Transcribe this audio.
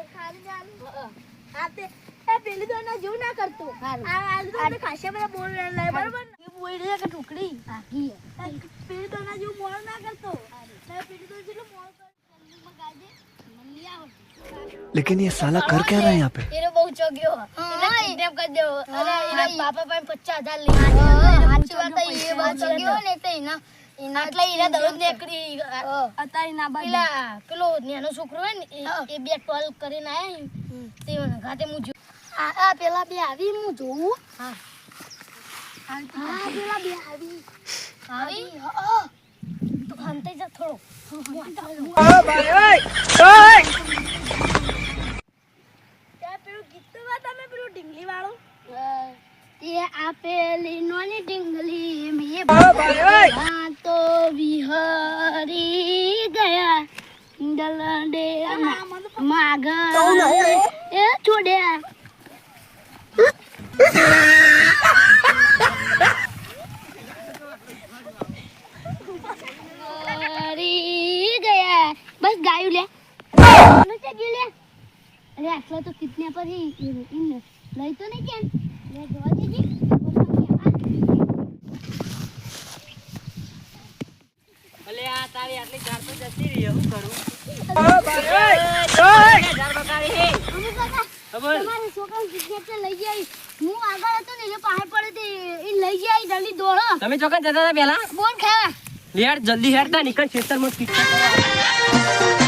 બોલ ખાલી ચાલુ હા, આ તે એ પેલી તો એના જેવું ના કરતો હારું. આ આ તો આપણે ખાસા બધા બોલ લે લે, બરોબર ને? એ બોલ રે કે ટુકડી બાકી આ પેલી તો એના જેવું મોળ ના કરતો ને પેલી તો જેટલું મોળ કરે જલ્દીમાં ગાજે. મને નહીં આવડતું. लेकिन ये साला कर क्या रहा है यहाँ पे એને બહુ ચોગ્યો એને હા. kidnap કરી દેવો અને હા. એના બાપા પાસે પચાસ હજાર લઈ આવ્યો. એને સાચી તો એટલે એના એના દરરોજ નીકળી. અત્યારે ના બાજુ. પેલો નાનો છોકરો હોય ને એ- બે ટોલ કરીને આયા તે ઘાતે હું જો આ આ પેલા બે આવી હું જોઉં. હા. હા પેલા બે આવી. આવી? હા. તો હંતાઈ જા થોડો. ત્યાં પેલું ગીત તો વાત તમે પેલું ઢીંગલી વાળું. એ આપેલી નોની ડીંગલી મે ભાઈ તો bihari gaya. Dalam dia magang. Ya cuma बस गायो ले नचा गेले अरे असला तो कितने पर ही इन लई तो नहीं के અલે આ તારી આટલી ઝાડ તો જતી રહી હું કરું? ઝાડ બગાડી હે. ખબર? તમારે છોકરા કિડનેપ લઈ જાય હું આગળ હતો ને એટલે પડે તે એ લઈ જાય જલ્દી દોડો. તમે ચોકન જતા હતા પેલા બોલ ખાવા. હેડ જલ્દી હેડ તા નીકળ પીછા કરવા